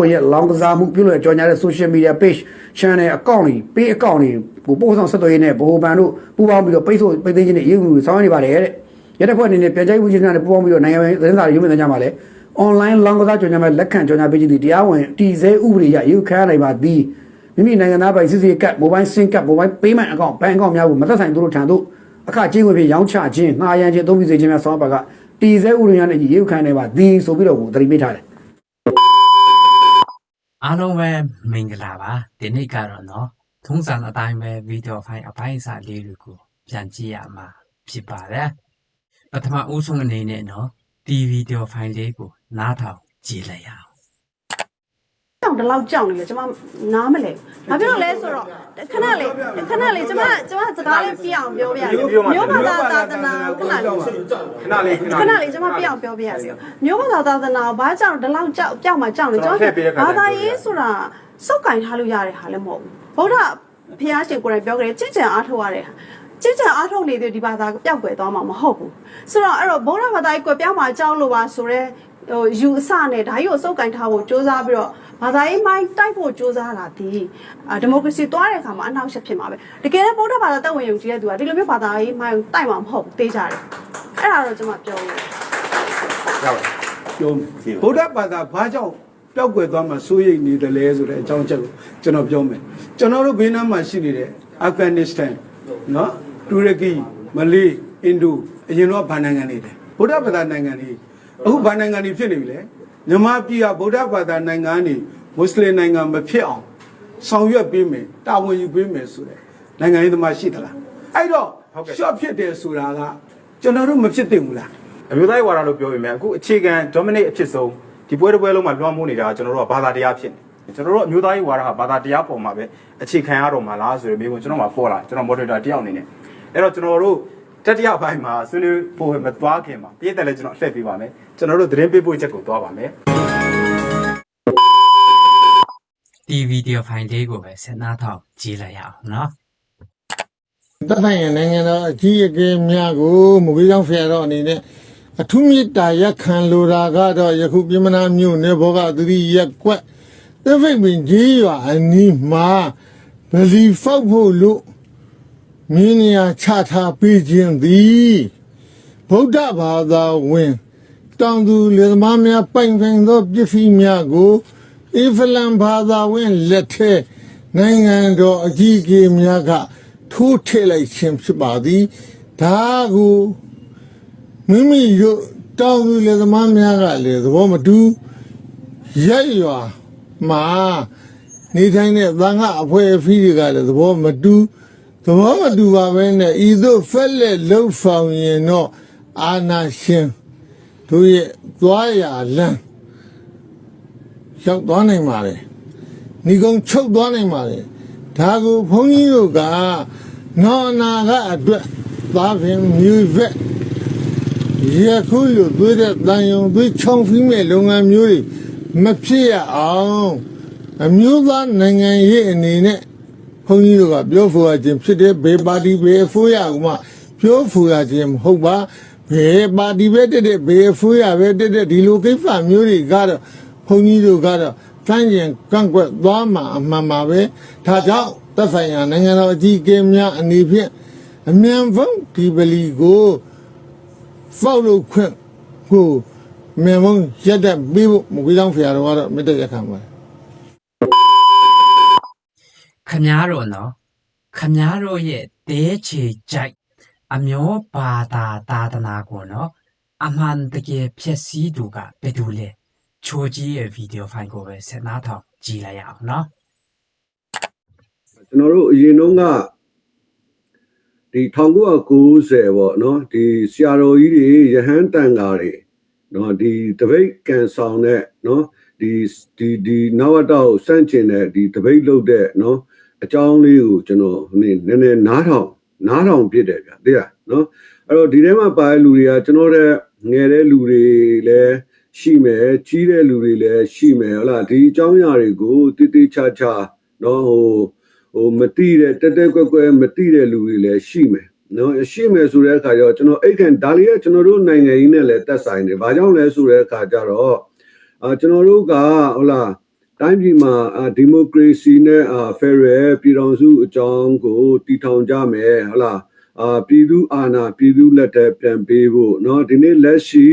ခွင့်ရလောင်းကစားမှုပြုလုပ်ကြော်ညာတဲ့ social media page channel account တွေ page account တွေကိုပို့ဆောင်ဆက်သွယ်ရေးနဲ့ဗဟိုဘဏ်တို့ပူးပေါင်းပြီးတော့ပိတ်ဆို့ပိတ်သိမ်းခြင်းနဲ့အရေးယူမှုဆောင်ရွက်နေပါတယ်တဲ့ရတဲ့ဖွဲ့အနေနဲ့ပြန်ကြားရေးဝန်ကြီးဌာနနဲ့ပူးပေါင်းပြီးတော့နိုင်ငံရေးသတင်းစာတွေရုံးမြင်ကြမှာလဲ online လောင်းကစားကြော်ညာမဲ့လက်ခံကြော်ညာပေးခြင်းတွေတရားဝင်တည်ဆဲဥပဒေအရအယူခံရနိုင်ပါသည်မိမိနိုင်ငံသားပိုင်စစ်စစ်ကတ် mobile sim ကတ် mobile payment account ဘဏ် account များကိုမသက်ဆိုင်သူတို့ထံသို့အခကြေးငွေဖြင့်ရောင်းချခြင်းငှားရမ်းခြင်းအသုံးပြုစေခြင်းများဆောင်ရွက်ပါကတည်ဆဲဥပဒေများနဲ့အယူခံနိုင်ပါသည်ဆိုပြီးတော့ကိုသတိပေးထားတယ် အားလုံးပဲမင်္ဂလာပါဒီနေ့ကတော့เนาะထုံးစံအတိုင်းပဲဗီဒီယိုဖိုင်အပိုင်းအစလေးတွေကိုပြန်ကြည့်ရမှာဖြစ်ပါတယ်ပထမဦးဆုံးအနေနဲ့เนาะဒီဗီဒီယိုဖိုင်လေးကိုနားထောင်ကြည့်လိုက်ရအောင် ကြောင်တလောက်ကြောင်နေလေကျမနားမလဲဘာဖြစ်လို့လဲဆိုတော့ခဏလေးခဏလေးကျမကျမစကားလေးပြအောင်ပြောပြရစီမျိုးဘာသာသာသနာခဏလေးခဏလေးခဏလေးကျမပြအောင်ပြောပြရစီမျိုးဘာသာသာသနာဘာကြောင်တလောက်ကြောက်ကြောက်မှကြောက်နေကျမဘာသာရေးဆိုတာစုပ်ကင်ထားလို့ရတဲ့ဟာလည်းမဟုတ်ဘူးဗုဒ္ဓဘုရားရှင်ကိုယ်တိုင်ပြောကြတယ်ကြင်ကြံအားထုတ်ရတဲ့ဟာကြင်ကြံအားထုတ်နေတဲ့ဒီဘာသာပျောက်ကွယ်သွားမှာမဟုတ်ဘူးဆိုတော့အဲ့တော့ဗုဒ္ဓဘာသာကြီးကွယ်ပြောင်းမှာကြောက်လို့ပါဆိုတော့ဟိုယူအစနဲ့ဓာတ်ရို့စုပ်ကင်ထားဖို့စ조사ပြီးတော့ ဘာသာရေးမိုင်းတိုက်ဖို့စ조사လာသည်အာဒီမိုကရေစီသွားတဲ့အခါမှာအနောက်ရှက်ဖြစ်မှာပဲတကယ်လည်းဗုဒ္ဓဘာသာတက်ဝင်ယုံကြည်တဲ့သူကဒီလိုမျိုးဘာသာရေးမိုင်းတိုက်မှာမဟုတ်ဘူးတေးကြတယ်အဲ့ဒါတော့ကျွန်မပြောလို့ရပါပြောမယ်ဗုဒ္ဓဘာသာဘာကြောင့်ပျောက်ကွယ်သွားမှစိုးရိမ်နေတယ်လဲဆိုတဲ့အကြောင်းချက်ကိုကျွန်တော်ပြောမယ်ကျွန်တော်တို့ဘေးနားမှာရှိနေတဲ့အာဖဂန်နစ္စတန်နော်တူရကီမလေးအင်ဒိုအရင်တော့ဗာနိုင်ငံတွေတယ်ဗုဒ္ဓဘာသာနိုင်ငံတွေအခုဗာနိုင်ငံတွေဖြစ်နေပြီလေ မြန်မာပြည်ကဗုဒ္ဓဘာသာနိုင်ငံတွေမွတ်စလင်နိုင်ငံမဖြစ်အောင်ဆောင်ရွက်ပေးမယ်တာဝန်ယူပေးမယ်ဆိုတဲ့နိုင်ငံရေးသမားရှိသလားအဲ့တော့ရှော့ဖြစ်တယ်ဆိုတာကကျွန်တော်တို့မဖြစ်သင့်ဘူးလားအမျိုးသားရေးဝါဒလို့ပြောပေမဲ့အခုအခြေခံ dominate အဖြစ်ဆုံးဒီပွဲတစ်ပွဲလုံးမှာလွှမ်းမိုးနေတာကကျွန်တော်တို့ကဘာသာတရားဖြစ်နေကျွန်တော်တို့အမျိုးသားရေးဝါဒကဘာသာတရားပေါ်မှာပဲအခြေခံရတော့မှာလားဆိုရယ်မိကုံကျွန်တော်မှာပေါ်လာကျွန်တော် moderator တယောက်အနေနဲ့အဲ့တော့ကျွန်တော်တို့ တတိယပိုင်းမှာဆွေးနွေးဖို့မသွားခင်မှာပြည့်တယ်လဲကျွန်တော်အလှည့်ပေးပါမယ်ကျွန်တော်တို့သတင်းပေးပို့ချက်ကိုသွားပါမယ် ဒီဗီဒီယိုဖိုင်လေးကိုပဲဆက်နားထောင်ကြည့်လိုက်ရအောင်เนาะ သက်ဆိုင်ရာနိုင်ငံတော်အကြီးအကဲများကိုမူကြီးကြောင့်ဖျက်တော့အနေနဲ့အထူးမြတ်တာရက်ခံလိုတာကတော့ယခုပြည်မနာမြို့နယ်ဘောကသတိရက်ကွက်သဖိတ်ပင်ကြီးရွာအနီးမှာဗလီဖောက်ဖို့လို့ မင်းနေရာချထားပေးခြင်းသည်ဗုဒ္ဓဘာသာဝင်တောင်သူလေသမားများပိုင်ပိုင်သောပစ္စည်းများကိုအစ္စလမ်ဘာသာဝင်လက်ထဲနိုင်ငံတော်အကြီးအကဲများကထိုးထည့်လိုက်ခြင်းဖြစ်ပါသည်ဒါကိုမိမိတို့တောင်သူလေသမားများကလည်းသဘောမတူရက်ရွာမှာနေထိုင်တဲ့သံဃာအဖွဲ့အစည်းတွေကလည်းသဘောမတူ သဘောမတူပါပဲနဲ့ဤသို့ဖက်လက်လှုပ်ဆောင်ရင်တော့အာနာရှင်တို့ရဲ့သွားရလမ်းရောက်သွားနိုင်ပါလေညီကုံချုပ်သွားနိုင်ပါလေဒါကိုဘုန်းကြီးတို့ကနောင်အနာကအတွက်သားဖြင့်မြူဖက်ရခုလိုသွေးတဲ့တန်ယုံသွေးချောင်းဖီးမဲ့လုပ်ငန်းမျိုးတွေမဖြစ်ရအောင်အမျိုးသားနိုင်ငံရေးအနေနဲ့ ဘုန်းကြီးတို့ကပြောဆိုရခြင်းဖြစ်တဲ့ဘေပါတီဘေအစိုးရကမှပြောဆိုရခြင်းမဟုတ်ပါဘေပါတီပဲတက်တဲ့ဘေအစိုးရပဲတက်တဲ့ဒီလိုကိစ္စမျိုးတွေကတော့ဘုန်းကြီးတို့ကတော့စမ်းကျင်ကန့်ကွက်သွားမှာအမှန်ပါပဲဒါကြောင့်သက်ဆိုင်ရာနိုင်ငံတော်အကြီးအကဲများအနေဖြင့်အမြန်ဆုံးဒီပလီကိုဖောက်လို့ခွင့်ကိုမြန်မုံရက်တက်ပြီးဖို့မကွေးဆောင်ဖရာတော်ကတော့မေတ္တာရက်ခံပါတယ် ခမားတို့နော်ခမားတို့ရဲ့တဲချေကြိုက်အမျိုးဘာသာသာသနာကိုနော်အမှန်တကယ်ဖြစ်စည်းသူကဘယ်သူလဲချိုကြီးရဲ့ဗီဒီယိုဖိုင်ကိုပဲဆက်နားထောင်ကြည့်လိုက်ရအောင်နော်ကျွန်တော်တို့အရင်တုန်းကဒီ1990ပေါ့နော်ဒီဆရာတော်ကြီးတွေယဟန်တန်ဃာတွေနော်ဒီတပိတ်ကန်ဆောင်တဲ့နော်ဒီဒီဒီနဝတ္တကိုစန့်ကျင်တဲ့ဒီတပိတ်လုပ်တဲ့နော် အကြောင်းလေးကိုကျွန်တော်နည်းနည်းနည်းနားထောင်နားထောင်ဖြစ်တယ်ဗျသိလားနော်အဲ့တော့ဒီထဲမှာပါတဲ့လူတွေကကျွန်တော်တဲ့ငယ်တဲ့လူတွေလည်းရှိမယ်ကြီးတဲ့လူတွေလည်းရှိမယ်ဟုတ်လားဒီအကြောင်းအရာတွေကိုတိတိကျကျနော်ဟိုဟိုမတိတဲ့တက်တက်ကွက်ကွက်မတိတဲ့လူတွေလည်းရှိမယ်နော်ရှိမယ်ဆိုတဲ့အခါကျတော့ကျွန်တော်အဲ့ခံဒါလေးကကျွန်တော်တို့နိုင်ငံကြီးနဲ့လည်းတက်ဆိုင်တယ်။ဘာကြောင့်လဲဆိုတဲ့အခါကျတော့အာကျွန်တော်တို့ကဟုတ်လား တိုင်းပြည်မှာအာဒီမိုကရေစီနဲ့အာဖက်ဒရယ်ပြည်ထောင်စုအကြောင်းကိုတည်ထောင်ကြမယ်ဟုတ်လားအာပြည်သူအာဏာပြည်သူလက်ထက်ပြန်ပေးဖို့เนาะဒီနေ့လက်ရှိ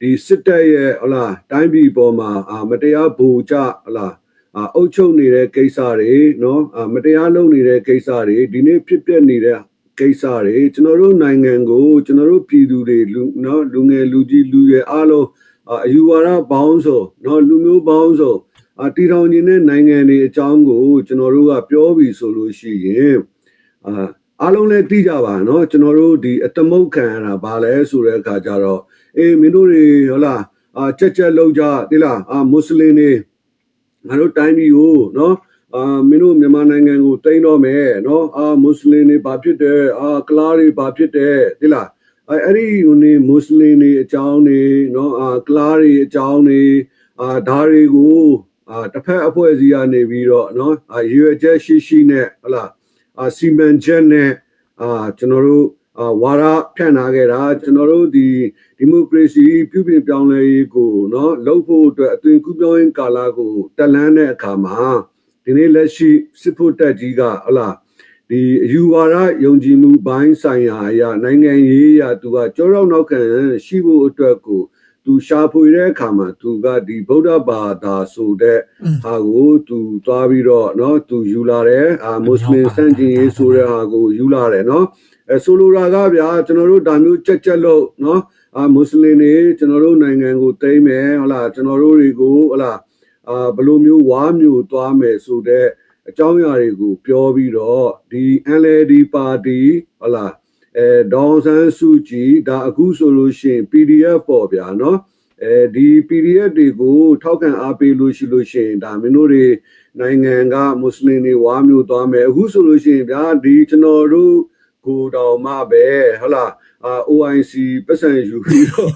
ဒီစစ်တပ်ရဲ့ဟုတ်လားတိုင်းပြည်ပေါ်မှာအာမတရားဘူကြဟုတ်လားအာအုပ်ချုပ်နေတဲ့ကိစ္စတွေเนาะအာမတရားလုပ်နေတဲ့ကိစ္စတွေဒီနေ့ဖြစ်ပျက်နေတဲ့ကိစ္စတွေကျွန်တော်တို့နိုင်ငံကိုကျွန်တော်တို့ပြည်သူတွေလူเนาะလူငယ်လူကြီးလူရွယ်အားလုံးအာအယူဝါဒပေါင်းစုံเนาะလူမျိုးပေါင်းစုံ အာတည်ထောင်နေတဲ့နိုင်ငံတွေအကြောင်းကိုကျွန်တော်တို့ကပြောပြီဆိုလို့ရှိရင်အာအားလုံးလည်းသိကြပါနော်ကျွန်တော်တို့ဒီအတမုတ်ခံရတာဘာလဲဆိုတဲ့အခါကျတော့အေးမင်းတို့တွေဟောလားအာချက်ချက်လောက်ကြတိလားအာမွတ်စလင်တွေငါတို့တိုင်းပြည်ကိုနော်အာမင်းတို့မြန်မာနိုင်ငံကိုတင်တော့မယ်နော်အာမွတ်စလင်တွေဘာဖြစ်တယ်အာကလားတွေဘာဖြစ်တယ်တိလားအဲ့အဲ့ဒီဟိုနေမွတ်စလင်တွေအကြောင်းတွေနော်အာကလားတွေအကြောင်းတွေအာဒါတွေကို အာတစ်ဖက်အဖွဲ့အစည်းကနေပြီးတော့နော်ရွေချက်ရှိရှိနဲ့ဟလာအာစီမံချက်နဲ့အာကျွန်တော်တို့အာဝါရဖြန့်ထားခဲ့တာကျွန်တော်တို့ဒီဒီမိုကရေစီပြုပြင်ပြောင်းလဲရေးကိုနော်လှုပ်ဖို့အတွက်အသွင်ကူးပြောင်းရေးကာလကိုတက်လှမ်းတဲ့အခါမှာဒီနေ့လက်ရှိစစ်ဖို့တက်ကြီးကဟလာဒီအယူဝါဒယုံကြည်မှုဘိုင်းဆိုင်ရာအရာနိုင်ငံရေးအရာသူကကြောရောက်နောက်ခံရှိဖို့အတွက်ကို သူရှာဖွေတဲ့အခါမှာသူကဒီဗုဒ္ဓဘာသာဆိုတဲ့ อืม ဟာကိုသူသွားပြီးတော့เนาะသူယူလာတယ်အာမွတ်စလင်စန့်ကျင်ရေးဆိုတဲ့ဟာကိုယူလာတယ်เนาะအဲဆိုလိုတာကဗျာကျွန်တော်တို့ဒါမျိုးကြက်ကြက်လို့เนาะအာမွတ်စလင်တွေကျွန်တော်တို့နိုင်ငံကိုတိမ့်မယ်ဟုတ်လားကျွန်တော်တို့တွေကိုဟုတ်လားအာဘယ်လိုမျိုးဝါမျိုးသွားမယ်ဆိုတဲ့အကြောင်းအရာတွေကိုပြောပြီးတော့ဒီ NLD ပါတီဟုတ်လား အဲဒေါ်ဆန်းစုကြည်ဒါအခုဆိုလို့ရှိရင် PDF ပေါ့ဗျာနော်အဲဒီ PDF တွေကိုထောက်ခံအားပေးလို့ရှိလို့ရှိရင်ဒါမင်းတို့တွေနိုင်ငံကမွတ်စလင်တွေဝါမျိုးသွားမယ်အခုဆိုလို့ရှိရင်ဗျာဒီကျွန်တော်တို့ကိုတော်မှပဲဟုတ်လား အာ OIC ပတ်စံယူပြီးတော့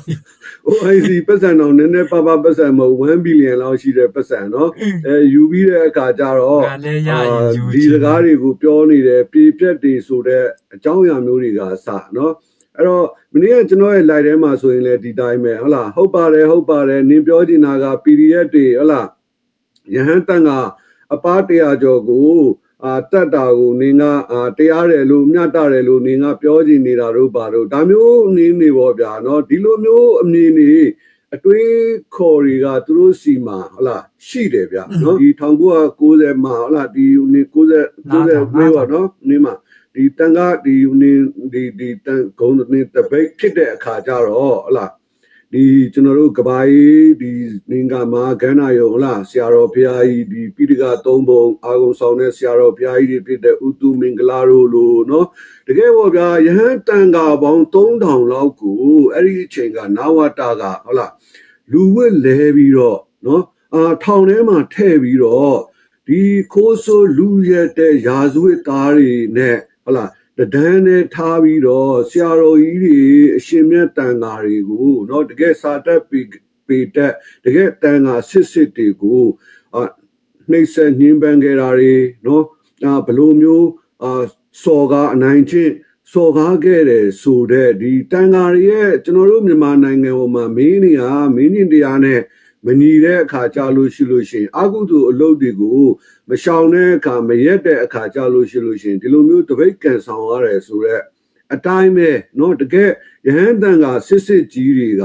OIC ပတ်စံတော့နည်းနည်းပါးပါးပတ်စံမဟုတ်1ဘီလီယံလောက်ရှိတဲ့ပတ်စံเนาะအဲယူပြီးတဲ့အခါကျတော့ ဒါလည်းရရင်ယူ ဒီ ချင် စကားတွေကိုပြောနေတယ်ပြေပြက်တွေဆိုတဲ့အကြောင်းအရာမျိုးတွေကစเนาะ အဲ့တော့မနေ့ကကျွန်တော်ရဲ့ live ထဲမှာဆိုရင်လည်းဒီတိုင်းပဲဟုတ်လားဟုတ်ပါတယ်ဟုတ်ပါတယ်နင်ပြောချင်တာက PDF တွေဟုတ်လားယဟန်တန်ကအပားတရားကျော်ကို အာတတ်တာကိုနင်ကအာတရားတယ်လို့မျှတတယ်လို့နင်ကပြောကြည့်နေတာတို့ပါတို့ဒါမျိုးနင်းနေပေါ့ဗျာနော်ဒီလိုမျိုးအမြင်နေအတွေးခေါ်တွေကသူတို့စီမှာဟလာရှိတယ်ဗျာနော်ဒီ1990မှာဟလာဒီ90 90ဝေးပါနော်နင်းမှာဒီတန်ကဒီနင်းဒီဒီတန်ဂုံနင်းတပိတ်ဖြစ်တဲ့အခါကျတော့ဟလာ ဒီကျွန်တော်တို့ကဘာကြီးဒီနင်္ဂမာခန္ဓာယုံဟလာဆရာတော်ဘုရားကြီးဒီပိဋကသုံးပုံအာဂုံဆောင်တဲ့ဆရာတော်ဘုရားကြီးတွေဖြစ်တဲ့ဥတုမင်္ဂလာတို့လို့နော်တကယ်ပေါ့ဗျာယဟန်တန်ဃာပေါင်း3000လောက်ကိုအဲ့ဒီအချိန်ကနာဝတာကဟလာလူဝက်လဲပြီးတော့နော်အာထောင်ထဲမှာထည့်ပြီးတော့ဒီခိုးဆိုးလူရက်တဲ့ယာဇဝတ်သားတွေနဲ့ဟလာ တဒန်းနဲ့ထားပြီးတော့ဆရာတော်ကြီးတွေအရှင်မြတ်တန်ဃာတွေကိုเนาะတကယ်စာတက်ပေပေတက်တကယ်တန်ဃာစစ်စစ်တွေကိုအာနှိမ့်ဆက်ညှင်းပန်းခဲ့တာတွေเนาะအာဘယ်လိုမျိုးအာစော်ကားအနိုင်ချင်းစော်ကားခဲ့တယ်ဆိုတဲ့ဒီတန်ဃာတွေရဲ့ကျွန်တော်တို့မြန်မာနိုင်ငံပေါ်မှာမင်းနေဟာမင်းရင်တရားနဲ့ မညီတဲ့အခါကြာလို့ရှိလို့ရှိရင်အာဟုတုအလုပ်တွေကို မရှောင်တဲ့အခါမရက်တဲ့အခါကြာလို့ရှိလို့ရှိရင်ဒီလိုမျိုးတပိတ်ကန်ဆောင်ရတယ်ဆိုတော့အတိုင်းပဲเนาะတကယ်ယဟန်တန်ကစစ်စစ်ကြီးတွေက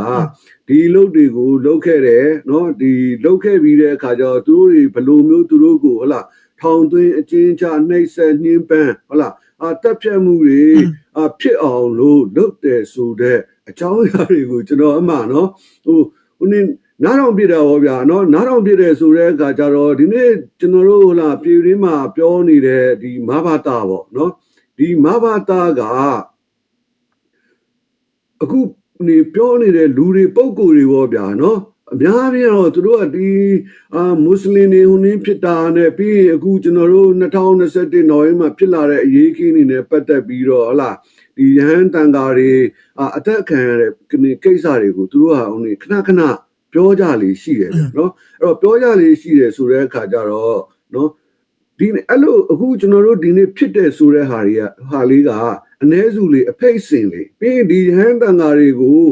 ဒီလုတ်တွေကိုလုတ်ခဲ့တယ်เนาะဒီလုတ်ခဲ့ပြီးတဲ့အခါကျတော့သူတို့တွေဘယ်လိုမျိုးသူတို့ကိုဟလာထောင်သွင်းအချင်းချနှိပ်စက်နှင်းပန်းဟလာအတက်ဖြတ်မှုတွေအဖြစ်အောင်လို့လုပ်တယ်ဆိုတဲ့အကြောင်းအရာတွေကိုကျွန်တော်အမှเนาะဟိုဟိုနေ့ နားထောင်ပြတယ်ဟောဗျာနော်နားထောင်ပြတယ်ဆိုတဲ့အခါကျတော့ဒီနေ့ကျွန်တော်တို့ဟလာပြည်ရင်းမှာပြောနေတဲ့ဒီမဘာတာပေါ့နော်ဒီမဘာတာကအခုနေပြောနေတဲ့လူတွေပုံကိုယ်တွေပေါ့ဗျာနော်အများကြီးတော့သူတို့ကဒီအာမွတ်စလင်တွေဟိုနင်းဖြစ်တာနဲ့ပြီးရင်အခုကျွန်တော်တို့2021နောက်ပိုင်းမှာဖြစ်လာတဲ့အရေးကြီးနေနဲ့ပတ်သက်ပြီးတော့ဟလာဒီရဟန်းတန်ဃာတွေအသက်ခံရတဲ့ကိစ္စတွေကိုသူတို့ကဟိုနေခဏခဏ ပြောကြလေရှိတယ်ဗျနော်အဲ့တော့ပြောကြလေရှိတယ်ဆိုတဲ့အခါကျတော့နော်ဒီအဲ့လိုအခုကျွန်တော်တို့ဒီနေ့ဖြစ်တဲ့ဆိုတဲ့ဟာတွေကဟာလေးကအ ਨੇ စုလေးအဖိတ်စင်လေးပြီးရင်ဒီဟန်တန်ဃာတွေကို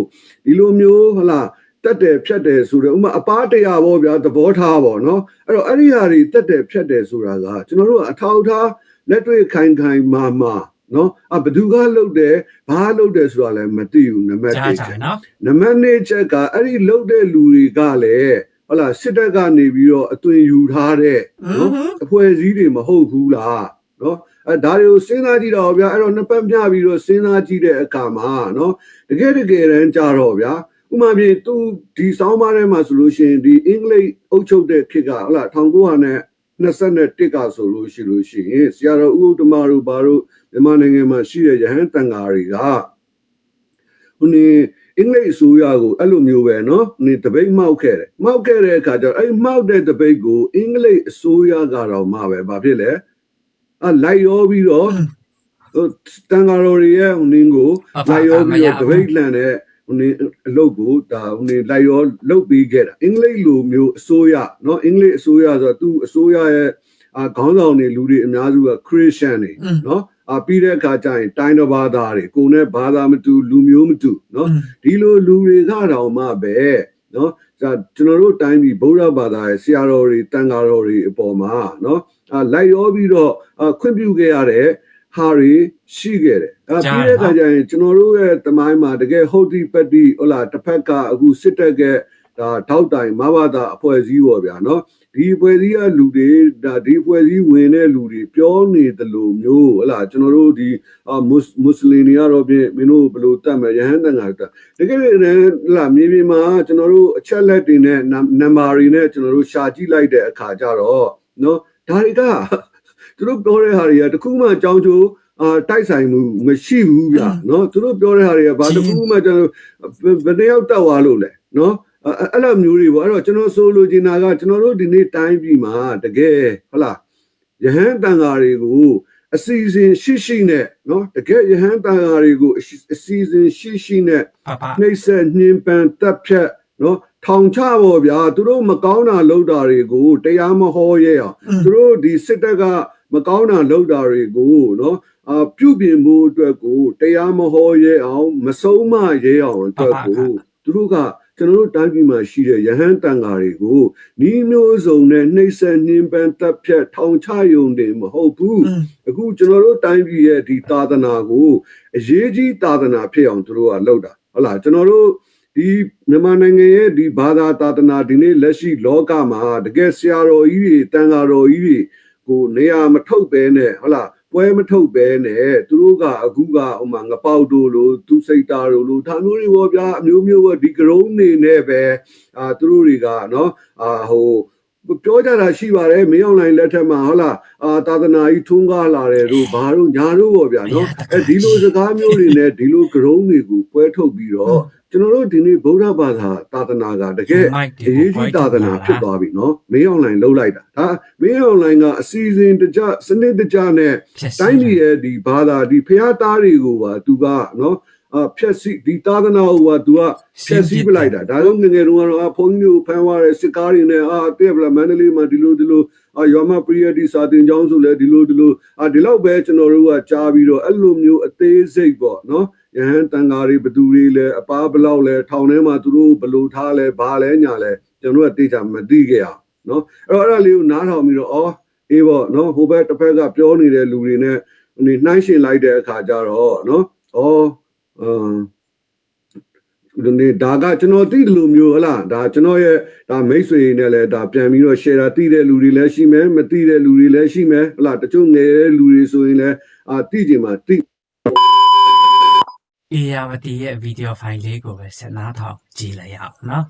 ဒီလိုမျိုးဟလားတက်တယ်ဖြတ်တယ်ဆိုတော့ဥမာအပားတရားပေါ့ဗျာသဘောထားပေါ့နော်အဲ့တော့အဲ့ဒီဟာတွေတက်တယ်ဖြတ်တယ်ဆိုတာကကျွန်တော်တို့ကအထောက်ထားလက်တွေ့ခိုင်ခိုင်မာမာ နော်အဘယ်သူကလုပ်တယ်ဘာလုပ်တယ်ဆိုတာလည်းမသိဘူးနံပါတ်ကြား1ကြချက်နော်နံပါတ်2ချက်ကအဲ့ဒီလုပ်တဲ့လူတွေကလည်းဟုတ်လားစစ်တပ်ကနေပြီးတော့အသွင်ယူထားတဲ့နော်ဟွန်းအဖွဲ့အစည်းတွေမဟုတ်ဘူးလားနော်အဲဒါတွေကိုစဉ်းစားကြည့်တော့ဗျာအဲ့တော့နှစ်ပတ်မျှပြီးတော့စဉ်းစားကြည့်တဲ့အခါမှာနော်တကယ်တကယ်တမ်းကြတော့ဗျာဥမာပြေသူဒီစောင်းပါးထဲမှာဆိုလို့ရှိရင်ဒီအင်္ဂလိပ်အုပ်ချုပ်တဲ့ခေတ်ကဟုတ်လား1900နဲ့21ကဆိုလို့ရှိလို့ရှိရင်ဆရာတော်ဥက္ကမတို့ဘာတို့ မြန်မာနိုင်ငံမှာရှိတဲ့ရဟန်းတန်ဃာတွေကဟိုနေအင်္ဂလိပ်အစိုးရကိုအဲ့လိုမျိုးပဲနော်ဟိုနေတပိတ်မှောက်ခဲ့တယ်မှောက်ခဲ့တဲ့အခါကျတော့အဲ့မှောက်တဲ့တပိတ်ကိုအင်္ဂလိပ်အစိုးရကတော့မှပဲဘာဖြစ်လဲအလိုက်ရောပြီးတော့တန်ဃာတော်တွေရဲ့ဟိုနင်းကိုလိုက်ရောပြီးတော့တပိတ်လန်တဲ့ဟိုနင်းအလုပ်ကိုဒါဟိုနင်းလိုက်ရောလုပ်ပြီးခဲ့တာအင်္ဂလိပ်လိုမျိုးအစိုးရနော်အင်္ဂလိပ်အစိုးရဆိုတော့သူအစိုးရရဲ့အာခေါင်းဆောင်တွေလူတွေအများစုက Christian တွေနော် အာပြီးတဲ့အခါကျရင်တိုင်းတစ်ပါးသားတွေကိုယ်နဲ့ဘာသာမတူလူမျိုးမတူเนาะ ဒီလိုလူတွေကတော့မှပဲเนาะဒါကျွန်တော်တို့တိုင်းပြည်ဗုဒ္ဓဘာသာရဲ့ဆရာတော်တွေတန်ဃာတော်တွေအပေါ်မှာเนาะအာလိုက်ရောပြီးတော့အာခွင့်ပြုခဲ့ရတဲ့ဟာတွေရှိခဲ့တယ်အဲ ကြား ပြီး ရ တဲ့အခါကျရင်ကျွန်တော်တို့ရဲ့တမိုင်းမှာတကယ်ဟုတ်တိပတ္တိဟုတ်လားတစ်ဖက်ကအခုစစ်တပ်ကဒါထောက်တိုင်မဘာသာအဖွဲ့အစည်းပေါ့ဗျာเนาะ ဒီအဖွဲ့အစည်းကလူတွေဒါဒီအဖွဲ့အစည်းဝင်တဲ့လူတွေပြောနေတယ်လို့မျိုးဟုတ်လားကျွန်တော်တို့ဒီအာမွတ်မွတ်စလင်တွေကတော့ပြင်မင်းတို့ဘယ်လိုတတ်မလဲရဟန်းတန်ခါတတ်တကယ်လည်းလာမြေပြင်မှာကျွန်တော်တို့အချက်လက်တွေနဲ့နံပါတ်တွေနဲ့ကျွန်တော်တို့ရှာကြည့်လိုက်တဲ့အခါကျတော့နော်ဒါတွေကသူတို့ပြောတဲ့ဟာတွေကတခုမှအကြောင်းကျိုးအာတိုက်ဆိုင်မှုမရှိဘူးဗျာနော်သူတို့ပြောတဲ့ဟာတွေကဘာတခုမှကျွန်တော်ဘယ်နှစ်ယောက်တက်သွားလို့လဲနော် အဲ့အဲ့လိုမျိုးတွေပေါ့အဲ့တော့ကျွန်တော်ဆိုလိုချင်တာကကျွန်တော်တို့ဒီနေ့တိုင်းပြည်မှာတကယ်ဟုတ်လားယဟန်တန်ဃာတွေကိုအစီအစဉ်ရှိရှိနဲ့နော်တကယ်ယဟန်တန်ဃာတွေကိုအစီအစီအစဉ်ရှိရှိနဲ့ပပနှိမ့်ဆက်နှင်းပန်းတက်ဖြတ်နော်ထောင်ချပေါ့ဗျာသူတို့မကောင်းတာလုပ်တာတွေကိုတရားမဟောရဲအောင်သူတို့ဒီစစ်တပ်ကမကောင်းတာလုပ်တာတွေကိုနော်အာပြုပြင်မှုအတွက်ကိုတရားမဟောရဲအောင် မဆုံးမရဲအောင်အတွက်ကိုသူတို့က ကျွန်တော်တို့တိုင်းပြည်မှာရှိတဲ့ယဟန်တန်ဃာတွေကိုဤမျိုးစုံနဲ့နှိမ့်ဆက်နှင်းပန်းတက်ဖြတ်ထောင်ချယုံတယ်မဟုတ်ဘူးอืมအခုကျွန်တော်တို့တိုင်းပြည်ရဲ့ဒီသာသနာကိုအရေးကြီးသာသနာဖြစ်အောင်သူတို့ကလုပ်တာဟုတ်လားကျွန်တော်တို့ဒီမြန်မာနိုင်ငံရဲ့ဒီဘာသာသာသနာဒီနေ့လက်ရှိလောကမှာတကယ်ဆရာတော်ကြီးတွေတန်ဃာတော်ကြီးတွေကိုနေရာမထုတ်ဘဲနဲ့ဟုတ်လား ပွဲမထုတ်ဘဲနဲ့သူတို့ကအခုကဟိုမှာငပေါက်တို့လိုသူစိတ်သားတို့လိုဒါမျိုးတွေပေါ့ဗျာအမျိုးမျိုးပဲဒီကရုံးနေနဲ့ပဲအာသူတို့တွေကနော်အာဟိုပြောကြတာရှိပါတယ်မင်းအောင်လိုင်းလက်ထက်မှာဟုတ်လားအာသာသနာကြီးထွန်းကားလာတယ်တို့ဘာတို့ညာတို့ပေါ့ဗျာနော်အဲဒီလိုစကားမျိုးတွေနဲ့ဒီလိုကရုံးတွေကိုပွဲထုတ်ပြီးတော့ ကျွန်တော်တို့ဒီနေ့ဗုဒ္ဓဘာသာသာသနာကတကယ်မိုက်အရေးကြီးသာသနာဖြစ်သွားပြီနော်မင်းအောင်လိုင်းလှုပ်လိုက်တာဒါမင်းအောင်လိုင်းကအစီအစဉ်တကြစနစ်တကြနဲ့ဖြစ်စီတိုင်းပြည်ရဲ့ဒီဘာသာဒီဖះသားတွေကိုပါသူကနော်အဖြက်စီဒီသာသနာကိုကသူကဖြက်စီပလိုက်တာဒါကြောင့်ငယ်ငယ်တုန်းကတော့အဖုန်းမျိုးဖမ်းသွားတဲ့စစ်ကားတွေနဲ့အာတဲ့ဗလာမန္တလေးမှာဒီလိုဒီလိုအာယောမပရိယတိစာတင်ကျောင်းဆိုလဲဒီလိုဒီလိုအာဒီလောက်ပဲကျွန်တော်တို့ကကြားပြီးတော့အဲ့လိုမျိုးအသေးစိတ်ပေါ့နော် ယဟန်တန်ဃာတွေဘသူတွေလဲအပားဘလောက်လဲထောင်ထဲမှာသူတို့ဘလို့ထားလဲဘာလဲညာလဲကျွန်တော်တို့ကတေချာမသိခဲ့ရအောင်နော်အဲ့တော့အဲ့ဒါလေးကိုနားထောင်ပြီးတော့အော်အေးပေါ့နော်ဟိုဘက်တစ်ဖက်ကပြောနေတဲ့လူတွေနဲ့နေနှိုင်းရှင်လိုက်တဲ့အခါကျတော့နော်ဩအမ်ဒီနေ့ဒါကကျွန်တော်သိတယ်လို့မျိုးဟလားဒါကျွန်တော်ရဲ့ဒါမိတ်ဆွေတွေနဲ့လည်းဒါပြန်ပြီးတော့ share တာသိတဲ့လူတွေလည်းရှိမယ်မသိတဲ့လူတွေလည်းရှိမယ်ဟလားတချို့ငယ်တဲ့လူတွေဆိုရင်လည်းအာသိကြမှာသိ အေယာဝတီရဲ့ဗီဒီယိုဖိုင်လေးကိုပဲဆက်နားထောင်ကြည့်လိုက်ရအောင်နော်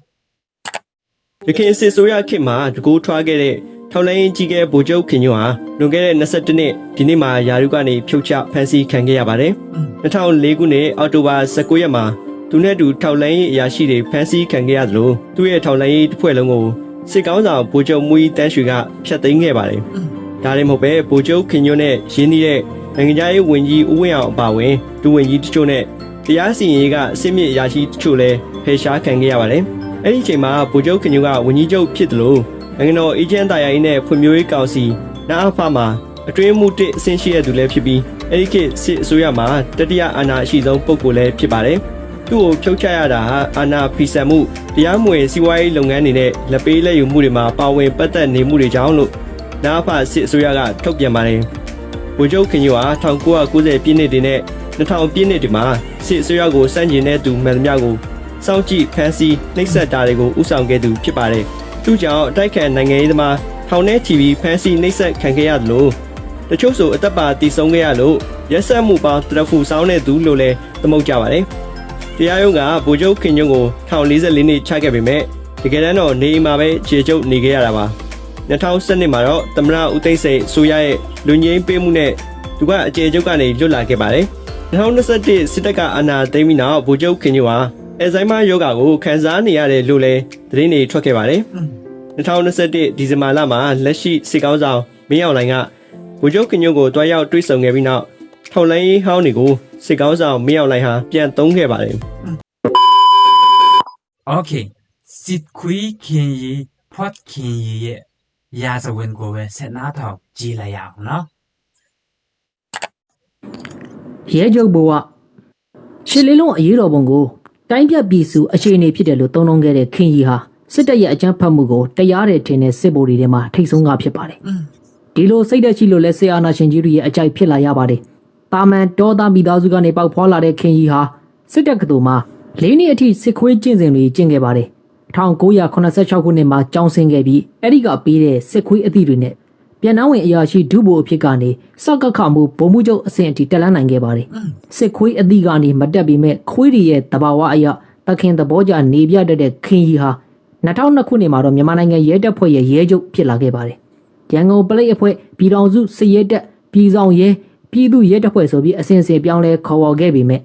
ရခိုင်စစ်ဆိုရခေတ်မှာတကူထွားခဲ့တဲ့ထောက်လိုင်းကြီးကဲဗိုလ်ချုပ်ခင်ညွန့်ဟာလွန်ခဲ့တဲ့22နှစ်ဒီနေ့မှာယာရုကနေဖြုတ်ချဖမ်းဆီးခံခဲ့ရပါတယ်။2004ခုနှစ်အောက်တိုဘာ19ရက်မှာသူနဲ့အတူထောက်လိုင်းရေးအရာရှိတွေဖမ်းဆီးခံခဲ့ရသလိုသူ့ရဲ့ထောက်လိုင်းရေးတစ်ဖွဲ့လုံးကိုစစ်ကောင်းဆောင်ဗိုလ်ချုပ်မူကြီးတန်းရွှေကဖျက်သိမ်းခဲ့ပါတယ်။ဒါလည်းမဟုတ်ပဲဗိုလ်ချုပ်ခင်ညွန့်နဲ့ရင်းနှီးတဲ့နိုင်ငံခြားရေးဝန်ကြီးဦးဝင်းအောင်အပါအဝင်ဒုဝန်ကြီးတချို့နဲ့ တရားစီရင်ရေးကအစစ်မြစ်အရာရှိတချို့လည်းဖယ်ရှားခံခဲ့ရပါတယ်။အဲ့ဒီအချိန်မှာဗိုလ်ချုပ်ခင်ညိုကဝန်ကြီးချုပ်ဖြစ်တယ်လို့နိုင်ငံတော်အေဂျင့်တာယာရေးနဲ့ဖွံ့ဖြိုးရေးကောင်စီနာအဖမှာအတွင်းမှုတစ်အဆင့်ရှိရသူလည်းဖြစ်ပြီးအဲ့ဒီခေတ်စစ်အစိုးရမှာတတိယအာဏာအရှိဆုံးပုဂ္ဂိုလ်လည်းဖြစ်ပါတယ်သူ့ကိုဖြုတ်ချရတာဟာအာဏာဖီဆန်မှုတရားမဝင်စီးပွားရေးလုပ်ငန်းတွေနဲ့လက်ပေးလက်ယူမှုတွေမှာပါဝင်ပတ်သက်နေမှုတွေကြောင့်လို့နာဖစစ်အစိုးရကထုတ်ပြန်ပါတယ်။ဗိုလ်ချုပ်ခင်ညိုဟာ1990ပြည့်နှစ်တွေနဲ့ 2000ပြည့်နှစ်တွေမှာစစ်အစိုးရကိုစန့်ကျင်တဲ့သူမှန်သမျှကိုစောင့်ကြည့်ဖန်ဆီးနှိပ်စက်တာတွေကိုဥဆောင်ခဲ့သူဖြစ်ပါတယ်။သူကြောင့်အတိုက်ခံနိုင်ငံရေးသမားထောင်ထဲချီပြီးဖန်ဆီးနှိပ်စက်ခံခဲ့ရတယ်လို့တချို့ဆိုအသက်ပါတည်ဆုံးခဲ့ရလို့ရက်ဆက်မှုပေါင်းတရဖူဆောင်းတဲ့သူလို့လည်းသမုတ်ကြပါတယ်။တရားရုံးကဗိုလ်ချုပ်ခင်ညွန့်ကို1044နှစ်ချခဲ့ပေမဲ့တကယ်တမ်းတော့နေအိမ်မှာပဲခြေကျုပ်နေခဲ့ရတာပါ။2012မှာတော့သမရဦးသိန်းစိန်ဆိုရရဲ့လူငင်းပေးမှုနဲ့သူကအကျေကျုပ်ကနေလွတ်လာခဲ့ပါတယ်။ 2021စစ်တပ်ကအာဏာသိမ်းပြီးနောက်ဗိုလ်ချုပ်ခင်ညွန့်ဟာအယ်ဇိုင်းမာယောဂါကိုခံစားနေရတယ်လို့လည်းသတင်းတွေထွက်ခဲ့ပါတယ်။2021ဒီဇင်ဘာလမှာလက်ရှိစစ်ကောင်းဆောင်မင်းအောင်လှိုင်ကဗိုလ်ချုပ်ခင်ညွန့်ကိုတွားရောက်တွေ့ဆုံခဲ့ပြီးနောက်ထောက်လိုင်းဟောင်းတွေကိုစစ်ကောင်းဆောင်မင်းအောင်လှိုင်ဟာပြန်သုံးခဲ့ပါတယ် Okay စစ်ခွေးခင်ရီဖွတ်ခင်ရီရဲ့ရာဇဝင်ကိုပဲဆက်နာထောင်ကြည့်လိုက်ရအောင်နော် ရဲချုပ်ဘဝရှစ်လေးလုံးအရေးတော်ပုံကိုတိုင်းပြပြည်စုအခြေအနေဖြစ်တယ်လို့သုံးနှုန်းခဲ့တဲ့ခင်ကြီးဟာစစ်တပ်ရဲ့အကြမ်းဖက်မှုကိုတရားတယ်ထင်တဲ့စစ်ဗိုလ်တွေထဲမှာထိတ်ဆုံးကဖြစ်ပါတယ်။ဒီလိုစိတ်သက်ရှိလို့လဲဆေအာနာရှင်ကြီးတို့ရဲ့အကြိုက်ဖြစ်လာရပါတယ်။တာမန်ဒေါသမိသားစုကနေပေါက်ဖွာလာတဲ့ခင်ကြီးဟာစစ်တပ်ကတူမှာလေးနှစ်အထိစစ်ခွေးကျင့်စဉ်တွေကျင့်ခဲ့ပါတယ်။1986ခုနှစ်မှာကြောင်းဆင်းခဲ့ပြီးအဲ့ဒီကပေးတဲ့စစ်ခွေးအသည့်တွေနဲ့ ပြန်နှောင်းဝင်အရာရှိဒုဗိုလ်အဖြစ်ကနေစကခမှုဗိုလ်မှုချုပ်အဆင့်အထိတက်လန်းနိုင်ခဲ့ပါတယ်။စစ်ခွေးအသည့်ကနေမတက်ပြီးမဲ့ခွေးတွေရဲ့တဘာဝအရာတခင်သဘောကြနေပြတတ်တဲ့ခင်ကြီးဟာ2002ခုနှစ်မှာတော့မြန်မာနိုင်ငံရဲတပ်ဖွဲ့ရဲ့ရဲချုပ်ဖြစ်လာခဲ့ပါတယ်။ရန်ကုန်ပလိတ်အဖွဲ့ပြည်တော်စုစစ်ရဲတပ်ပြည်ဆောင်ရဲပြည်သူရဲတပ်ဖွဲ့ဆိုပြီးအစဉ်အဆက်ပြောင်းလဲခေါ်ဝေါ်ခဲ့ပြီးမဲ့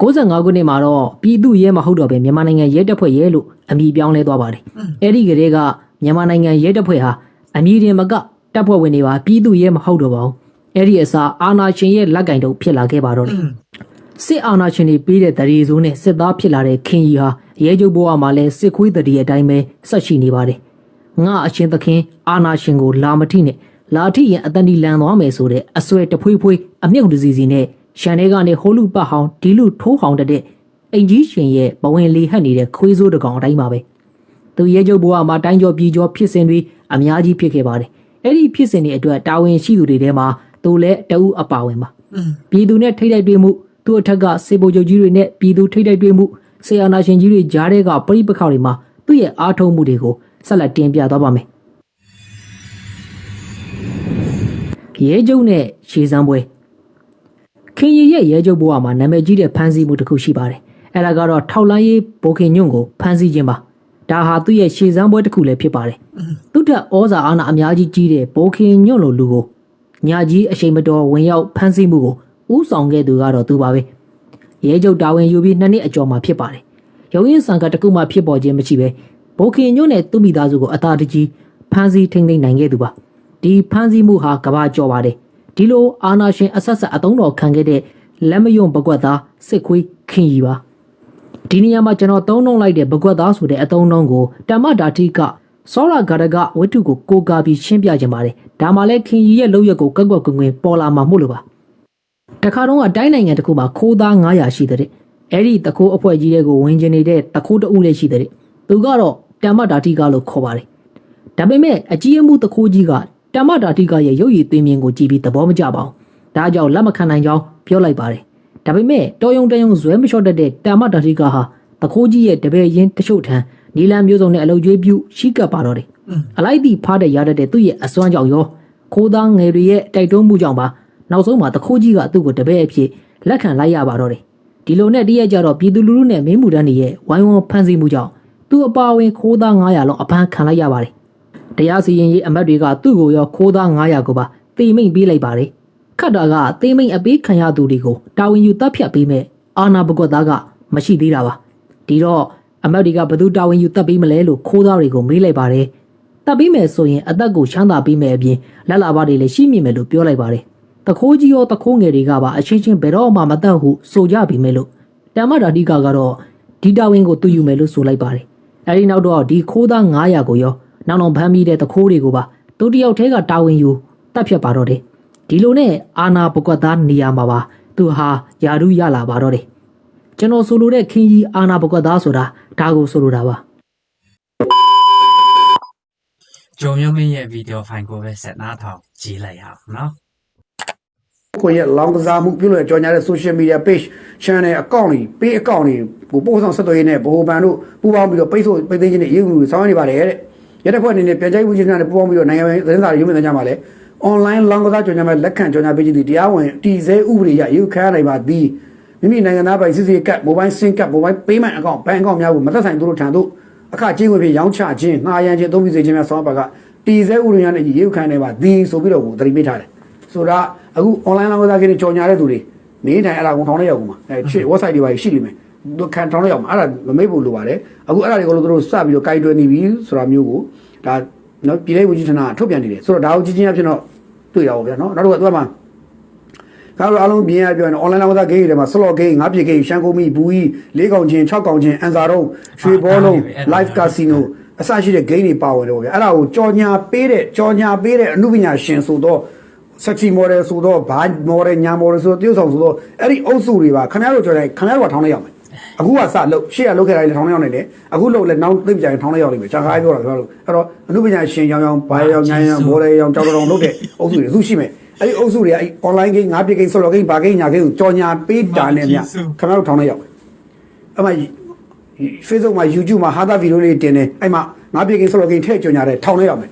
95ခုနှစ်မှာတော့ပြည်သူရဲမဟုတ်တော့ပဲမြန်မာနိုင်ငံရဲတပ်ဖွဲ့ရဲလို့အမည်ပြောင်းလဲသွားပါတယ်။အဲ့ဒီကလေးကမြန်မာနိုင်ငံရဲတပ်ဖွဲ့ဟာအမည်တင်မက တပ်ဖွဲ့ဝင်တွေပါပြည်သူရဲမဟုတ်တော့ပါဘူး။အဲ့ဒီအစားအာနာရှင်ရဲ့လက်ကင်တုပ်ဖြစ်လာခဲ့ပါတော့တယ်။စစ်အာနာရှင်တွေပေးတဲ့တရေစိုးနဲ့စစ်သားဖြစ်လာတဲ့ခင်ကြီးဟာရဲချုပ်ဘဝမှာလည်းစစ်ခွေးတရေအတိုင်းပဲဆက်ရှိနေပါတယ်။ငါအရှင်သခင်အာနာရှင်ကိုလာမထိနဲ့လာထိရင်အတန်ဒီလန်သွားမယ်ဆိုတဲ့အဆွဲတဖွေးဖွေးအမြုပ်တစီစီနဲ့ရှန်ထဲကနေဟိုလူပတ်ဟောင်းဒီလူထိုးဟောင်းတတဲ့အင်ကြီးရှင်ရဲ့ဘဝင်လေးဟပ်နေတဲ့ခွေးစိုးတကောင်အတိုင်းပါပဲသူရဲချုပ်ဘဝမှာတိုင်းကျော်ပြည်ကျော်ဖြစ်စဉ်တွေအများကြီးဖြစ်ခဲ့ပါတယ် အဲ့ဒီဖြစ်စဉ်တွေအတွက်တာဝန်ရှိသူတွေထဲမှာသူလည်းတအူးအပါဝင်ပါပြည်သူနဲ့ထိတ်တိုက်တွေ့မှုသူ့အထက်ကစေဘိုချုပ်ကြီးတွေနဲ့ပြည်သူထိတ်တိုက်တွေ့မှုဆေအာနာရှင်ကြီးတွေကြားတဲ့ကပြိပခါတွေမှာသူ့ရဲ့အားထုတ်မှုတွေကိုဆက်လက်တင်ပြသွားပါမယ်ရဲကျုံနဲ့ရှေးစမ်းပွဲခင်ရီရဲ့ရဲကျုပ်ဘဝမှာနာမည်ကြီးတဲ့ဖန်ဆီးမှုတစ်ခုရှိပါတယ်အဲ့ဒါကတော့ထောက်လန်းရေးဘိုခင်ညွန့်ကိုဖန်ဆီးခြင်းပါ ဒါဟာသူ့ရဲ့ရှေးစမ်းပွဲတစ်ခုလည်းဖြစ်ပါတယ်သူ့ထက်ဩဇာအာဏာအများကြီးကြီးတဲ့ဘိုခင်ညွန့်လိုလူကိုညာကြီးအချိန်မတော်ဝင်ရောက်ဖန်ဆီးမှုကိုဥဆောင်ခဲ့သူကတော့သူပါပဲရဲကျုပ်တာဝန်ယူပြီးနှစ်နှစ်အကျော်မှာဖြစ်ပါတယ်ရုံရင်ဆန်ကတစ်ခုမှဖြစ်ပေါ်ခြင်းမရှိပဲဘိုခင်ညွန့်နဲ့သူ့မိသားစုကိုအသာတကြီးဖန်ဆီးထိန်းသိမ်းနိုင်ခဲ့သူပါဒီဖန်ဆီးမှုဟာကဘာကျော်ပါတယ်ဒီလိုအာနာရှင်အဆက်ဆက်အသုံးတော်ခံခဲ့တဲ့လက်မယွန့်ပကွက်သားစစ်ခွေးခင်ကြီးပါ ဒီနေရာမှာကျွန်တော်သုံးနှုံလိုက်တဲ့ပကွက်သားဆိုတဲ့အသုံးနှုံးကိုတမ္မဓာတိကစောရဂါရကဝတ္ထုကိုကိုးကားပြီးရှင်းပြခြင်းပါတယ်ဒါမှလည်းခင်ကြီးရဲ့လောက်ရက်ကိုကက်ကွက်ကွင်ကွင်ပေါ်လာမှာမို့လို့ပါတခါတော့အတိုင်းနိုင်ငံတစ်ခုမှာခိုးသား900ရှိတဲ့အဲ့ဒီတခိုးအဖွဲ့ကြီးတွေကိုဝင်ကျင်နေတဲ့တခိုးတအုပ်လေးရှိတဲ့သူကတော့တမ္မဓာတိကလို့ခေါ်ပါတယ်ဒါပေမဲ့အကြီးအမှုတခိုးကြီးကတမ္မဓာတိကရဲ့ရုပ်ရည်သွင်းမြင်ကိုကြည့်ပြီးသဘောမကျပါဘူးဒါကြောင့်လက်မခံနိုင်ကြောင်းပြောလိုက်ပါတယ် ဒါပေမဲ့တော်ယုံတယုံဇွဲမလျှော့တတ်တဲ့တမ္မဓာတိကဟာတခိုးကြီးရဲ့တပည့်ရင်းတချို့ထံနီလန်မျိုးစုံနဲ့အလုတ်ကျွေးပြုရှိကပ်ပါတော့တယ်အလိုက်တီဖားတဲ့ရတတ်တဲ့သူ့ရဲ့အစွမ်းကြောင့်ရောခိုးသားငယ်တွေရဲ့တိုက်တွန်းမှုကြောင့်ပါနောက်ဆုံးမှာတခိုးကြီးကသူ့ကိုတပည့်အဖြစ်လက်ခံလိုက်ရပါတော့တယ်ဒီလိုနဲ့တရက်ကြတော့ပြည်သူလူထုနဲ့မင်းမှုတန်းတွေရဲ့ဝိုင်းဝန်းဖမ်းဆီးမှုကြောင့်သူ့အပါအဝင်ခိုးသား900လောက်အဖမ်းခံလိုက်ရပါတယ်တရားစီရင်ရေးအမတ်တွေကသူ့ကိုရောခိုးသား900ကိုပါတေမိတ်ပေးလိုက်ပါတယ် ခတ်တာကတေမိတ်အပေးခံရသူတွေကိုတာဝန်ယူတပ်ဖြတ်ပေးမဲ့အာနာပကွက်သားကမရှိသေးတာပါဒီတော့အမတ်တွေကဘသူတာဝန်ယူတပ်ပေးမလဲလို့ခိုးသားတွေကိုမေးလိုက်ပါတယ်တပ်ပေးမယ်ဆိုရင်အသက်ကိုချမ်းသာပေးမယ်အပြင်လက်လာပါတွေလည်းရှိမြင်မယ်လို့ပြောလိုက်ပါတယ်တခိုးကြီးရောတခိုးငယ်တွေကပါအချင်းချင်းဘယ်တော့မှမတတ်ဟုဆိုကြပြီမဲ့လို့တမ္မဓာတိကကတော့ဒီတာဝန်ကိုသူယူမယ်လို့ဆိုလိုက်ပါတယ်အဲဒီနောက်တော့ဒီခိုးသား900ကိုရောနောက်နောက်ဖမ်းမိတဲ့တခိုးတွေကိုပါသူတယောက်တည်းကတာဝန်ယူတပ်ဖြတ်ပါတော့တယ် ဒီလိုနဲ့အာနာပကွက်သားနေရာမှာပါသူဟာယာရုရလာပါတော့တယ်ကျွန်တော်ဆိုလိုတဲ့ခင်ကြီးအာနာဘကွက်သားဆိုတာဒါကိုဆိုလိုတာပါကျော်မျိုးမင်းရဲ့ဗီဒီယိုဖိုင်ကိုပဲဆက်နားထောင်ကြည့်လိုက်ရအောင်နော်ကိုရဲ့လောင်းကစားမှုပြုလို့ကြော်ညာတဲ့ social media page channel account တွေ page account တွေကိုပို့ဆောင်ဆက်သွယ်ရေးနဲ့ဗဟိုဘဏ်တို့ပူးပေါင်းပြီးတော့ပိတ်ဆို့ပိတ်သိမ်းခြင်းနဲ့အရေးယူမှုတွေဆောင်ရွက်နေပါတယ်တဲ့ရတဲ့ဖွဲ့အနေနဲ့ပြန်ကြားရေးဝန်ကြီးဌာနနဲ့ပူးပေါင်းပြီးတော့နိုင်ငံရေးသတင်းစာတွေရုံးမြင်ကြမှာလဲ online လောင်းကစားကြော်ညာမဲ့လက်ခံကြော်ညာပေးခြင်းတွေတရားဝင်တည်ဆဲဥပဒေရအရေးယူခံရနိုင်ပါသည်မိမိနိုင်ငံသားပိုင်စစ်စစ်ကတ် mobile sim ကတ် mobile payment account ဘဏ် account များကိုမသက်ဆိုင်သူတို့ထံသို့အခကြေးငွေဖြင့်ရောင်းချခြင်းငှားရမ်းခြင်းအသုံးပြုစေခြင်းများဆောင်ရွက်ပါကတည်ဆဲဥပဒေရနဲ့အရေးယူခံနိုင်ပါသည်ဆိုပြီးတော့ကိုသတိပေးထားတယ်ဆိုတော့အခု online လောင်းကစားခြင်းတွေကြော်ညာတဲ့သူတွေနေတိုင်းအဲ့ဒါကိုထောင်းလိုက်ရောက်ကူမှာအဲချစ် website တွေပါရှိလိမ့်မယ်သူခံထောင်းလိုက်ရောက်မှာအဲ့ဒါမမိတ်ဖို့လိုပါတယ်အခုအဲ့ဒါတွေကိုတို့စပြီးတော့ကိုင်တွယ်နေပြီဆိုတာမျိုးကိုဒါ နော်ပြည်ထောင်စုဝန်ကြီးဌာနကထုတ်ပြန်နေတယ်ဆိုတော့ဒါကိုကြီးကြီးအဖြစ်တော့တွေ့ရပါဗျာနော်နောက်တစ်ခုကသူကမှကားတော့အားလုံးမြင်ရပြောရင် online လောင်းသားဂိမ်းတွေမှာ slot game ငါးပြစ်ဂိမ်းရှမ်းကုန်းမီဘူးကြီးလေးကောင်ချင်း6ကောင်ချင်းအန်စာတော့ရွှေဘောလုံး live casino အစရှိတဲ့ game တွေပါဝင်တယ်ပေါ့ဗျာအဲ့ဒါကိုကြော်ညာပေးတဲ့ကြော်ညာပေးတဲ့အမှုပညာရှင်ဆိုတော့ sexy model ဆိုတော့ဘာ model ညာ model ဆိုတော့တရုပ်ဆောင်ဆိုတော့အဲ့ဒီအုပ်စုတွေပါခင်ဗျားတို့ကြော်တိုင်းခင်ဗျားတို့ကထောင်းလိုက်ရမယ် အခုကစလို့ရှေ့ကလုတ်ခဲ့တာလေထောင်းလိုက်ရောက်နေတယ်အခုလုတ်လဲနောက်သိပ်ကြရင်ထောင်းလိုက်ရောက်လိမ့်မယ်ချာခိုင်းပြောတာပြောလို့အဲ့တော့အမှုပညာရှင်ရောင်ရောင်ဘာရောင်ညာရောင် model ရောင်ကြောက်တောင်လုတ်တဲ့အုပ်စုတွေသူရှိမယ်အဲ့ဒီအုပ်စုတွေကအဲ့ online game ငါးပြ game solo game ဘာ game ညာ game ကိုကြော်ညာပေးတာနဲ့မြခင်ဗျားတို့ထောင်းလိုက်ရောက်မယ်အဲ့မှာ Facebook မှာ YouTube မှာဟာတာဗီဒီယိုလေးတင်တယ်အဲ့မှာငါးပြ game solo game ထည့်ကြော်ညာတယ်ထောင်းလိုက်ရောက်မယ်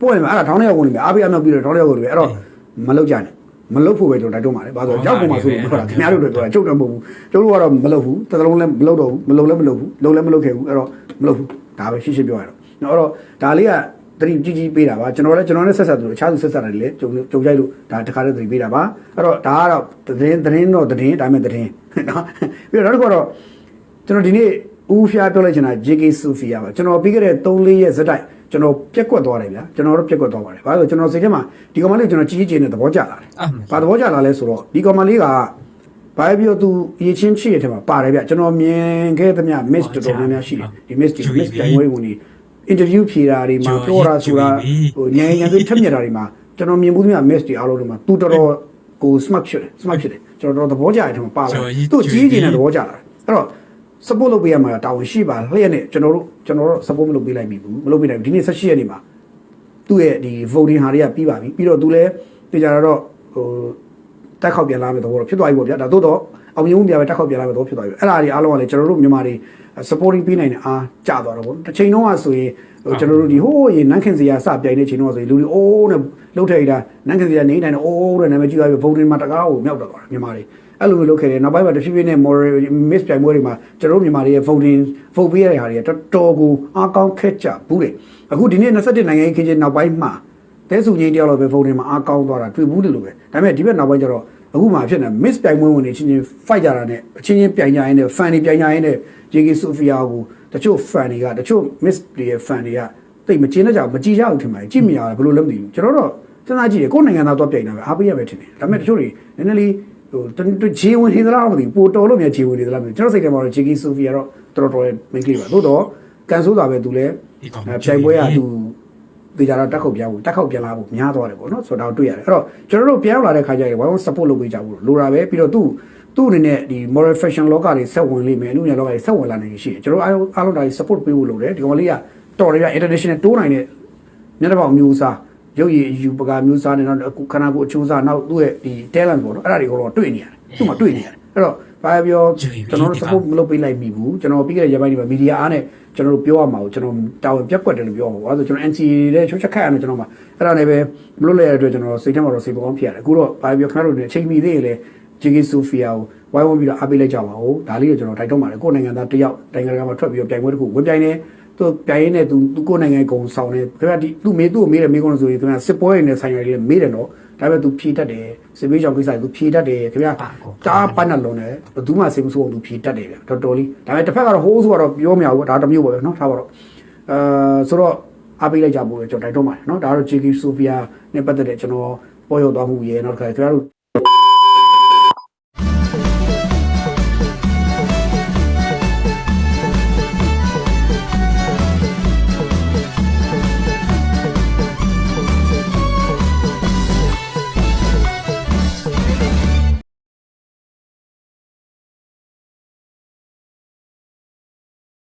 ပို့နေမှာအဲ့ဒါထောင်းလိုက်ရောက်ကုန်နေမယ်အားပေးအမြောက်ပြီးတော့ထောင်းလိုက်ရောက်ကုန်နေမယ်အဲ့တော့မလုတ်ကြနဲ့ မလုတ်ဖို့ပဲကျွန်တော်တိုက်တွန်းပါတယ်ဘာလို့ရောက်ကုန်မှာဆိုလို့ပြောတာခင်ဗျားတို့တွေပြောတာကျုပ်တော့မဟုတ်ဘူးကျုပ်တို့ကတော့မလုတ်ဘူးတစ်သလုံးလည်းမလုတ်တော့ဘူးမလုတ်လည်းမလုတ်ဘူးလုံလည်းမလုတ်ခဲ့ဘူးအဲ့တော့မလုတ်ဘူးဒါပဲရှင်းရှင်းပြောရတော့နော်အဲ့တော့ဒါလေးကတတိကြီးကြီးပေးတာပါကျွန်တော်လည်းကျွန်တော်နဲ့ဆက်ဆက်သူတို့အခြားသူဆက်ဆက်တယ်လေကြုံကြုံကြိုက်လို့ဒါတခါတည်းတတိပေးတာပါအဲ့တော့ဒါကတော့သတင်းသတင်းတော့သတင်းဒါပေမဲ့သတင်းနော်ပြီးတော့နောက်တစ်ခုကတော့ကျွန်တော်ဒီနေ့ဦးဖျားပြောလိုက်ချင်တာ JK Sophia ပါကျွန်တော်ပြီးခဲ့တဲ့3-4ရက်ဇက်တိုက် ကျွန်တော်ပြက်ကွက်သွားတယ်ဗျာကျွန်တော်တို့ပြက်ကွက်သွားပါတယ်ဘာလို့လဲကျွန်တော်စိတ်ထဲမှာဒီကောင်မလေးကျွန်တော်ကြီးကြီးကျယ်နဲ့သဘောကျလာတယ်အမှန်ဘာသဘောကျလာလဲဆိုတော့ဒီကောင်မလေးကဘာပြောသူရေချင်းချစ်ရတဲ့မှာပါတယ်ဗျကျွန်တော်မြင်ခဲ့သမျှ miss တော်တော်များများရှိတယ်ဒီ miss ဒီ miss တိုင်ဝဲဝင်ဒီ interview ဖြေတာတွေမှာပြောတာဆိုတာဟိုညင်ညင်သူထက်မြက်တာတွေမှာကျွန်တော်မြင်ဘူးသမျှ miss တွေအားလုံးတွေမှာသူတော်တော်ကို smart ဖြစ်တယ် smart ဖြစ်တယ်ကျွန်တော်တော်သဘောကျတဲ့ထဲမှာပါလာသူကြီးကြီးနဲ့သဘောကျလာတယ်အဲ့တော့ support လုပ်ပေးရမှာတာဝန်ရှိပါလျက်နဲ့ကျွန်တော်တို့ကျွန်တော်တို့ support မလုပ်ပေးလိုက်ပြီဘူးမလုပ်ပေးနိုင်ဘူးဒီနေ့18ရက်နေ့မှာသူ့ရဲ့ဒီ voting ဟာတွေကပြီးပါပြီပြီးတော့သူလည်းတေချာတော့ဟိုတက်ခေါက်ပြန်လာမယ်သဘောတော့ဖြစ်သွားပြီပေါ့ဗျာဒါသို့တော့အောင်မြင်မှုပြပဲတက်ခေါက်ပြန်လာမယ်သဘောဖြစ်သွားပြီအဲ့ဒါတွေအားလုံးကလည်းကျွန်တော်တို့မြန်မာတွေ supporting ပေးနိုင်တဲ့အားကြသွားတော့ဗောတစ်ချိန်လုံးကဆိုရင်ဟိုကျွန်တော်တို့ဒီဟိုးရေနန်းခင်စရာစပြိုင်တဲ့ချိန်တော့ဆိုရင်လူတွေအိုးနဲ့လှုပ်ထည့်တာနန်းခင်စရာနေတိုင်းအိုးတဲ့နာမည်ကြီးသွားပြီ voting မှာတကားကိုမြောက်တော့သွားတယ်မြန်မာတွေ အဲ့လိုမျိုးလုပ်ခဲ့တယ်နောက်ပိုင်းမှာတဖြည်းဖြည်းနဲ့ moral miss ပြိုင်ပွဲတွေမှာကျွန်တော်တို့မြန်မာတွေရဲ့ voting vote ပေးရတဲ့ဟာတွေကတော်တော်ကိုအားကောင်းခက်ကြဘူးတယ်အခုဒီနေ့27နိုင်ငံရေးခင်းချင်းနောက်ပိုင်းမှာတဲစုငိမ့်တယောက်လောက်ပဲဖုန်းထဲမှာအားကောင်းသွားတာတွေ့ဘူးတယ်လို့ပဲဒါပေမဲ့ဒီဘက်နောက်ပိုင်းကျတော့အခုမှဖြစ်နေ miss ပြိုင်ပွဲဝင်နေချင်းချင်း fight ကြတာနဲ့အချင်းချင်းပြိုင်ကြရင်းနဲ့ fan တွေပြိုင်ကြရင်းနဲ့ JK Sophia ကိုတချို့ fan တွေကတချို့ miss တွေရဲ့ fan တွေကတိတ်မကျင်းတဲ့ကြောင်မကြည့်ရဘူးထင်ပါတယ်ကြည့်မရဘူးဘယ်လိုလဲမသိဘူးကျွန်တော်တော့စဉ်းစားကြည့်တယ်ကိုယ်နိုင်ငံသားတော့ပြိုင်တာပဲအားပေးရပဲထင်တယ်ဒါပေမဲ့တချို့တွေနည်းနည်းလေး ဟိုတခြေဝင်နေသလားမသိဘူးပိုတော်လို့မြန်ခြေဝင်နေသလားမသိဘူးကျွန်တော်စိတ်ထဲမှာတော့ JK Sophia တော့တော်တော်မိတ်ကလေးပါသို့တော့ကန်ဆိုးတာပဲသူလည်းဒီကောင်ပြိုင်ပွဲကသူတေချာတော့တက်ခုတ်ပြန်ဖို့တက်ခုတ်ပြန်လာဖို့များသွားတယ်ပေါ့နော်ဆိုတော့တွေ့ရတယ်အဲ့တော့ကျွန်တော်တို့ပြန်ရောက်လာတဲ့ခါကျရင်ဝိုင်းဝန်း support လုပ်ပေးကြဖို့လိုတာပဲပြီးတော့သူ့သူ့အနေနဲ့ဒီ moral fashion လောကတွေဆက်ဝင်လိမ့်မယ်အမှုညာလောကတွေဆက်ဝင်လာနိုင်ရှိတယ်ကျွန်တော်အားလုံးအားလုံးဒါတွေ support ပေးဖို့လိုတယ်ဒီကောင်လေးကတော်တယ်ပြ international တိုးနိုင်တဲ့မျက်နှာပေါက်မျိုးစား ရုပ်ရည်ယူပကာမျိုးစားနဲ့တော့အခုခန္ဓာကိုယ်အချိုးစားနောက်သူ့ရဲ့ဒီ talent ပေါ့နော်အဲ့ဒါတွေကိုတော့တွေ့နေရတယ်သူ့မှာတွေ့နေရတယ်အဲ့တော့ဘာပြောကျွန်တော်တို့ support မလုပ်ပေးလိုက်မိဘူးကျွန်တော်ပြီးခဲ့တဲ့ရက်ပိုင်းဒီမှာမီဒီယာအားနဲ့ကျွန်တော်တို့ပြောရမှာကိုကျွန်တော်တာဝန်ပြတ်ကွက်တယ်လို့ပြောမှာပေါ့အဲဆိုကျွန်တော် NCA တဲ့ချိုးချက်ခတ်ရမယ်ကျွန်တော်မှာအဲ့ဒါနဲ့ပဲမလုပ်လိုက်ရတဲ့အတွက်ကျွန်တော်စိတ်ထဲမှာတော့စိတ်ပေါင်းဖြစ်ရတယ်အခုတော့ဘာပြောခင်ဗျားတို့အချိန်မီသေးရလေ JK Sophia ကိုဝိုင်းဝန်းပြီးတော့အားပေးလိုက်ကြပါဦးဒါလေးကိုကျွန်တော်တိုက်တွန်းပါတယ်ကိုယ်နိုင်ငံသားတယောက်နိုင်ငံကမှာထွက်ပြီးတော့ပြိုင်ပွဲတစ်ခုဝင်ပြိုင်နေ သူပြိုင်ရင်းနဲ့သူသူကိုယ်နိုင်ငံကုံဆောင်နေခင်ဗျာဒီသူမေးသူ့ကိုမေးတယ်မေးကုန်လို့ဆိုရင်ခင်ဗျာစစ်ပွဲရင်းနဲ့ဆိုင်ရည်လေးမေးတယ်နော်ဒါပေမဲ့သူဖြေတတ်တယ်စစ်ပေးကြောင်ကိစ္စတွေသူဖြေတတ်တယ်ခင်ဗျာတားပတ်နှလုံးနဲ့ဘယ်သူမှစိတ်မဆိုးအောင်သူဖြေတတ်တယ်ဗျတော်တော်လေးဒါပေမဲ့တစ်ဖက်ကတော့ဟိုးဆိုတော့ပြောမရဘူးဒါတစ်မျိုးပါပဲနော်ထားပါတော့အဲဆိုတော့အားပေးလိုက်ကြဖို့ကျွန်တော်တိုက်တွန်းပါတယ်နော်ဒါကတော့ JK Sophia နဲ့ပတ်သက်တဲ့ကျွန်တော်ပေါ်ရောက်သွားမှုရေနောက်တစ်ခါခင်ဗျားတို့